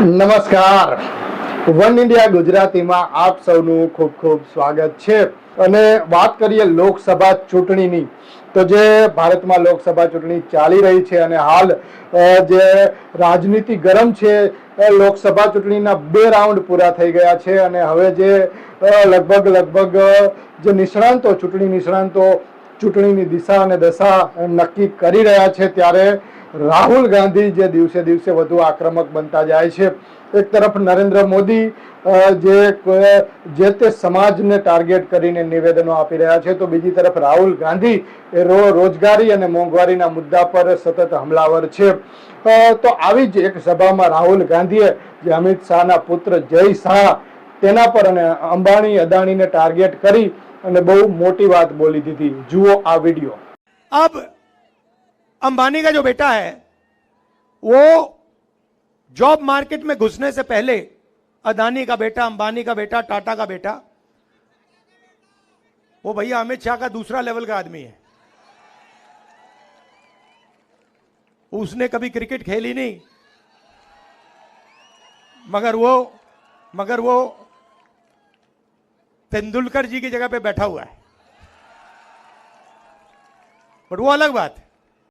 નમસ્કાર. One India ગુજરાતીમાં આપ સૌનું ખૂબ ખૂબ સ્વાગત છે. અને વાત કરીએ લોકસભા ચૂંટણીની, તો જે ભારતમાં લોકસભા ચૂંટણી ચાલી રહી છે અને હાલ જે રાજનીતિ ગરમ છે લોકસભા ચૂંટણીના બે રાઉન્ડ પૂરા થઈ ગયા છે અને હવે જે લગભગ લગભગ જે નિષ્ણાંતો, ચૂંટણી નિષ્ણાંતો ચૂંટણીની દિશા અને દશા નક્કી કરી રહ્યા છે ત્યારે રાહુલ ગાંધી જે દિવસે દિવસે વધુ આક્રમક બનતા જાય છે. એક તરફ નરેન્દ્ર મોદી જે જે તે સમાજને ટાર્ગેટ કરીને નિવેદનો આપી રહ્યા છે, તો બીજી તરફ રાહુલ ગાંધી એ રોજગારી અને મોંઘવારીના મુદ્દા પર સતત હમલાવર છે. તો આવી જ એક સભામાં રાહુલ ગાંધીએ જે અમિત શાહના પુત્ર જય શાહ તેના પર અને અંબાણી, અદાણીને ટાર્ગેટ કરી અને બહુ મોટી વાત બોલી દીધી જુઓ આ વિડીયો अब अंबानी का जो बेटा है वो जॉब मार्केट में घुसने से पहले अदानी का बेटा अंबानी का बेटा टाटा का बेटा वो भैया अमित शाह का दूसरा लेवल का आदमी है उसने कभी क्रिकेट खेली नहीं मगर वो मगर वो तेंदुलकर जी की जगह पे बैठा हुआ है बट वो अलग बात है